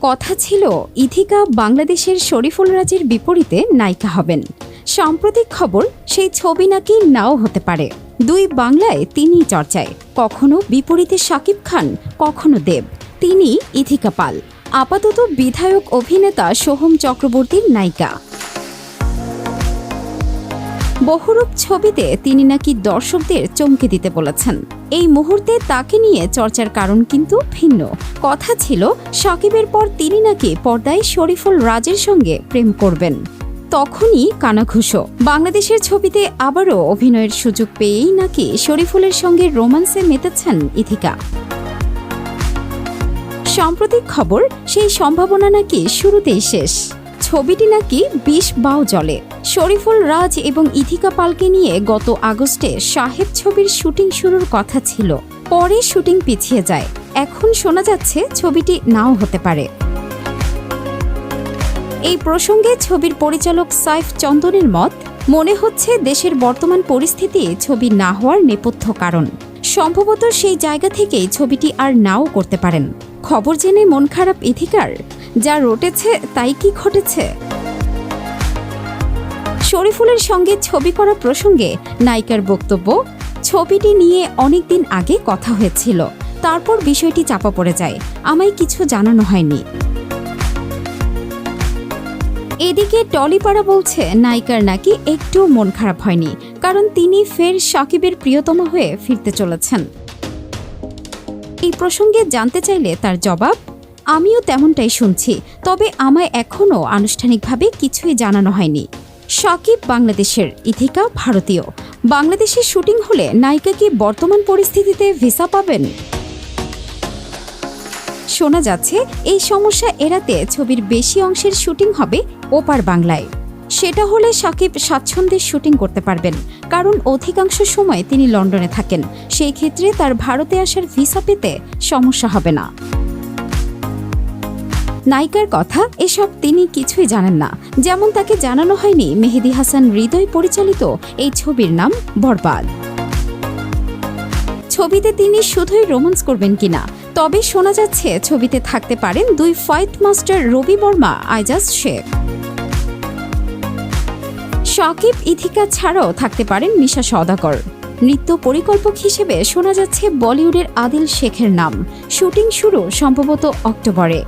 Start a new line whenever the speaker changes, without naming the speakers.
কথা ছিল, ইথিকা বাংলাদেশের শরীফুল রাজের বিপরীতে নায়িকা হবেন। সাম্প্রতিক খবর, সেই ছবি নাকি নাও হতে পারে। দুই বাংলায় তিনিই চর্চায়। কখনো বিপরীতে শাকিব খান, কখনো দেব। তিনি ইথিকা পাল। আপাতত বিধায়ক অভিনেতা সোহম চক্রবর্তীর নায়িকা। বহুরূপ ছবিতে তিনি নাকি দর্শকদের চমকে দিতে বলেছেন। এই মুহূর্তে তাকে নিয়ে চর্চার কারণ কিন্তু ভিন্ন। কথা ছিল, সাকিবের পর তিনি নাকি পর্দায় শরীফুল রাজের সঙ্গে প্রেম করবেন। তখনই কানাঘুষো। বাংলাদেশের ছবিতে আবারও অভিনয়ের সুযোগ পেয়েই নাকি শরীফুলের সঙ্গে রোমান্সে মেতেছেন ইথিকা। সাম্প্রতিক খবর, সেই সম্ভাবনা নাকি শুরুতেই শেষ। ছবিটি নাকি বিষ বাও জলে শরীফুল রাজ এবং ইথিকা পালকে নিয়ে গত আগস্টে সাহেব ছবির শুটিং শুরুর কথা ছিল। পরে শুটিং পিছিয়ে যায়। এখন শোনা যাচ্ছে ছবিটি নাও হতে পারে। এই প্রসঙ্গে ছবির পরিচালক সাইফ চন্দনের মত, মনে হচ্ছে দেশের বর্তমান পরিস্থিতি ছবি না হওয়ার নেপথ্য কারণ। সম্ভবত সেই জায়গা থেকেই ছবিটি আর নাও করতে পারেন। খবর জেনে মন খারাপ ইথিকার? যা রটেছে, তাই কি ঘটেছে? শরীফুলের সঙ্গে ছবি করা প্রসঙ্গে নায়িকার বক্তব্য, ছবিটি নিয়ে অনেকদিন আগে কথা হয়েছিল। তারপর বিষয়টি চাপা পড়ে যায়। আমায় কিছু জানানো হয়নি। এদিকে টলিপাড়া বলছে, নায়িকার নাকি একটু মন খারাপ হয়নি, কারণ তিনি ফের সাকিবের প্রিয়তম হয়ে ফিরতে চলেছেন। এই প্রসঙ্গে জানতে চাইলে তার জবাব আমিও তেমনটাই শুনছি, তবে আমায় এখনও আনুষ্ঠানিকভাবে কিছুই জানানো হয়নি। সাকিব বাংলাদেশের, ইথিকা ভারতীয়। বাংলাদেশে শুটিং হলে নায়িকা কি বর্তমান পরিস্থিতিতে ভিসা পাবেন? শোনা যাচ্ছে, এই সমস্যা এড়াতে ছবির বেশি অংশের শুটিং হবে ওপার বাংলায়। সেটা হলে সাকিব স্বাচ্ছন্দ্যে শুটিং করতে পারবেন, কারণ অধিকাংশ সময় তিনি লন্ডনে থাকেন। সেই ক্ষেত্রে তার ভারতে আসার ভিসা পেতে সমস্যা হবে না। নায়িকার কথা এসব তিনি কিছুই জানেন না। যেমন তাকে জানানো হয়নি মেহেদি হাসান হৃদয় পরিচালিত এই ছবির নাম বরবাদ। ছবিতে তিনি শুধুই রোমান্স করবেন কিনা, তবে শোনা যাচ্ছে ছবিতে থাকতে পারেন দুই ফাইট মাস্টার রবি বর্মা, আইজাজ শেখ। সাকিব ইথিকা ছাড়াও থাকতে পারেন মিশা সওদাগর। নৃত্য পরিকল্পক হিসেবে শোনা যাচ্ছে বলিউডের আদিল শেখের নাম। শুটিং শুরু সম্ভবত অক্টোবরে।